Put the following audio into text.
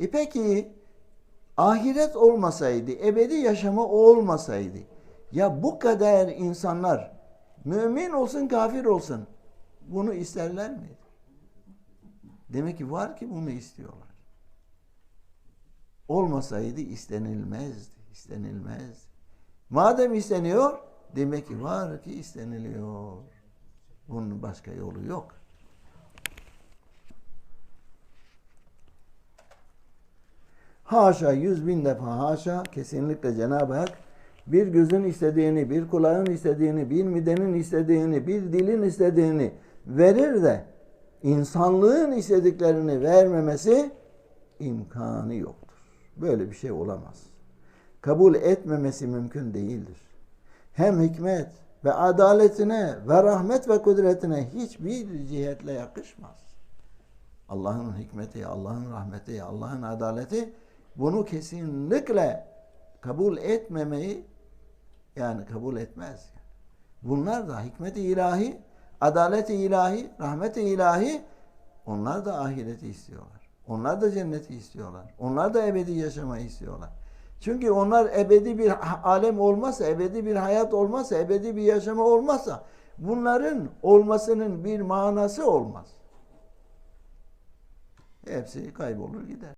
E peki ahiret olmasaydı, ebedi yaşamı olmasaydı ya bu kadar insanlar mümin olsun kafir olsun bunu isterler mi? Demek ki var ki bunu istiyorlar. Olmasaydı istenilmezdi, istenilmez. Madem isteniyor demek ki var ki isteniliyor. Bunun başka yolu yok. Haşa yüz bin defa haşa kesinlikle Cenab-ı Hak bir gözün istediğini, bir kulağın istediğini, bir midenin istediğini, bir dilin istediğini verir de insanlığın istediklerini vermemesi imkanı yoktur. Böyle bir şey olamaz. Kabul etmemesi mümkün değildir. Hem hikmet ve adaletine ve rahmet ve kudretine hiçbir cihetle yakışmaz. Allah'ın hikmeti, Allah'ın rahmeti, Allah'ın adaleti bunu kesinlikle kabul etmemeyi yani kabul etmez. Bunlar da hikmeti ilahi, adaleti ilahi, rahmeti ilahi onlar da ahireti istiyorlar. Onlar da cenneti istiyorlar. Onlar da ebedi yaşamayı istiyorlar. Çünkü onlar ebedi bir alem olmazsa, ebedi bir hayat olmazsa, ebedi bir yaşama olmazsa bunların olmasının bir manası olmaz. Hepsi kaybolur gider.